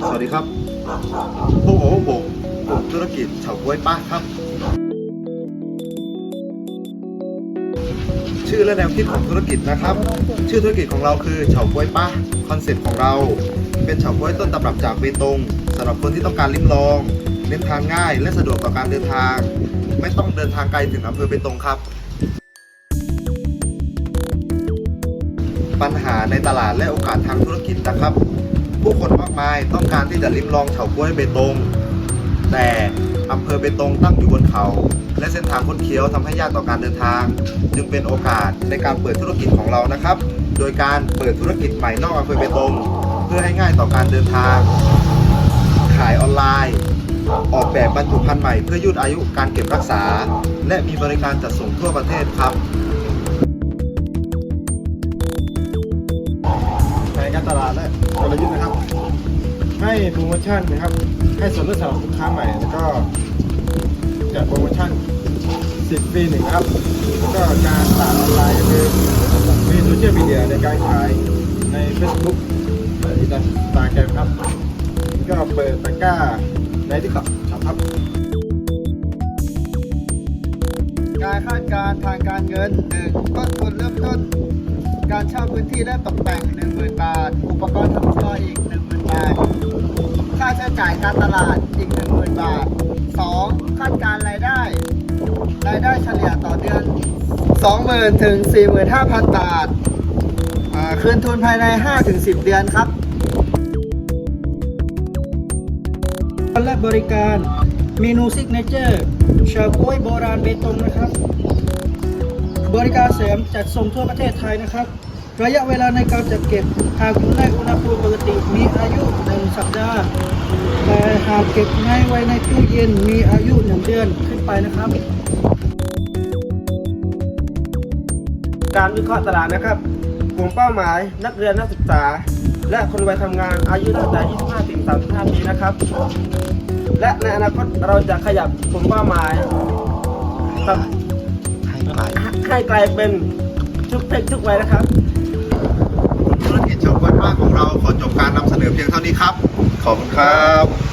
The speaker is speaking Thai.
สวัสดีครับพวกผมผมกลุ่มธุรกิจเฉาก๊วยป้าครับ ชื่อและแนวคิดของธุรกิจนะครับ ชื่อธุรกิจของเราคือเฉาก๊วยป้าคอนเซ็ปต์ของเรา เป็นเฉาก๊วยต้นตำรับจากเบตงสำหรับคนที่ต้องการลิ้มลองเน้นทานง่ายและสะดวกต่อการเดินทาง ไม่ต้องเดินทางไกลถึงอำเภอเบตงครับปัญหาในตลาดและโอกาสทางธุรกิจนะครับ ผู้คนมากมายต้องการที่จะลิ้มลองเฉาก๊วยเบตง แต่อำเภอเบตงตั้งอยู่บนเขา และเส้นทางคดเคี้ยวทำให้ยากต่อการเดินทาง จึงเป็นโอกาสในการเปิดธุรกิจของเรานะครับ โดยการเปิดธุรกิจใหม่นอกอำเภอเบตง เพื่อให้ง่ายต่อการเดินทาง ขายออนไลน์ ออกแบบบรรจุภัณฑ์ใหม่เพื่อยืดอายุการเก็บรักษา และมีบริการจัดส่งทั่วประเทศครับ ตลาดและกลยุทธ์นะครับ ให้โปรโมชั่นนะครับ ให้ส่วนลดสำหรับลูกค้าใหม่แล้วก็จัดโปรโมชั่น 10 ปีหนึ่งครับแล้วก็การตลาดออนไลน์ก็คือมีโซเชียลมีเดียในการขายใน Facebook และอินสตาแกรมครับแล้วก็เปิดตะกร้าในที่ขับครับ การคาดการณ์ทางการเงิน 1. ต้นทุนเริ่มต้น การเช่าพื้นที่และตกแต่ง 10,000 บาท อุปกรณ์ทำครัวอีก 10,000 บาท ค่าใช้จ่ายการตลาดอีก 10,000 บาท 2. คาดการรายได้ รายได้เฉลี่ยต่อเดือน 20,000 ถึง 45,000 บาทอ่าคืนทุนภายใน 5-10 เดือนครับและบริการเมนูซิกเนเจอร์ชาโก้ยโบราณเบตงนะครับ บริการเสริมจัดส่งทั่วประเทศไทยนะครับ ระยะเวลาในการจัดเก็บ หากอยู่ในอุณหภูมิปกติมีอายุ1สัปดาห์ แต่หากเก็บในไว้ในตู้เย็นมีอายุ1เดือนขึ้นไปนะครับ การวิเคราะห์ตลาดนะครับกลุ่มเป้าหมายนักเรียนนักศึกษา และคนวัยทำงานอายุตั้งแต่ 25 ถึง 35 ปีนะครับ และในอนาคตเราจะขยับกลุ่มเป้าหมายให้กลายเป็นทุกเพศทุกวัยนะครับ พียงเท่านี้ครับ ขอบคุณครับ